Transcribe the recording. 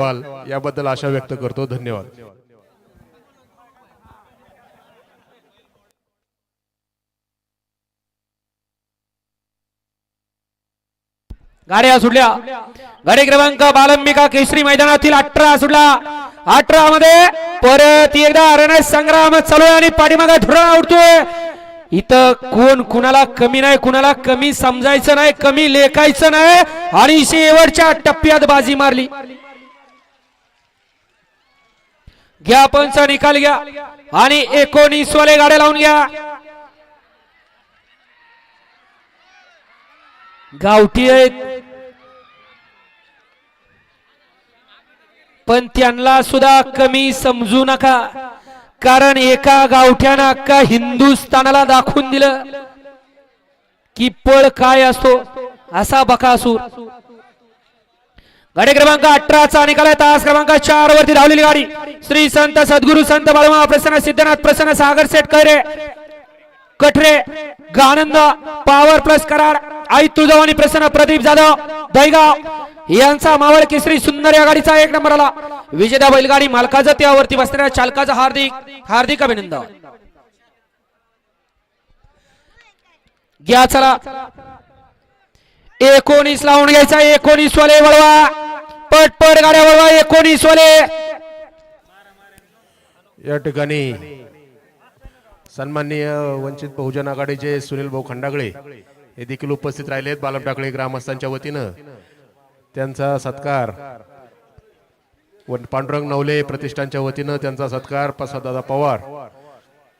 व्हाल याबद्दल आशा व्यक्त करतो. धन्यवाद. गाड्या सुटल्या. गाडी क्रमांक बालंबिका केसरी मैदानातील अठरा सुटला. अठरा मध्ये परत एकदा रणज संग्राम चालू आहे आणि पाठीमागा धुरा उडतोय. इथं कोण कुणाला कमी नाही कुणाला कमी समजायचं नाही कमी लेखायचं नाही आणि शेवटच्या टप्प्यात बाजी मारली. घ्या पंचा निकाल घ्या. आणि एकोणीस वाले गाड्या लावून घ्या. गावठी आहेत. पण त्यांना सुद्धा कमी समजू नका. कारण एका गावठ्यानं अख्खा हिंदुस्थानाला दाखवून दिलं की पळ काय असतो असा बकासूर गाडी क्रमांक अठराचा निकाल आहे. तास क्रमांक चार वरती धावलेली गाडी. श्री संत सद्गुरु संत बाळमा प्रसन्न सिद्धनाथ प्रसन्न सागर सेट कैरे कठरे गानंद पॉवर प्लस कराड आई तुळजावानी प्रसन्न प्रदीप जाधव दहीगाव यांचा मावळ केसरी सुंदर या गाडीचा एक नंबर आला. विजेता बैलगाडी मालकाचा त्यावरती बसणाऱ्या चालकाचा हार्दिक हार्दिक अभिनंदन. घ्या चला. एकोणीस लावून घ्यायचा एकोणीस वाले वळवा. पटपट गाड्या वळवा एकोणीस वाले. या ठिकाणी सन्माननीय वंचित बहुजन आघाडीचे सुनील भाऊ खंडागळे हे देखील उपस्थित राहिले आहेत. बालम टाकळे ग्रामस्थांच्या वतीनं. त्यांचा सत्कार व पांडुरंग नवले प्रतिष्ठानच्या वतीनं त्यांचा सत्कार प्रसाददादा पवार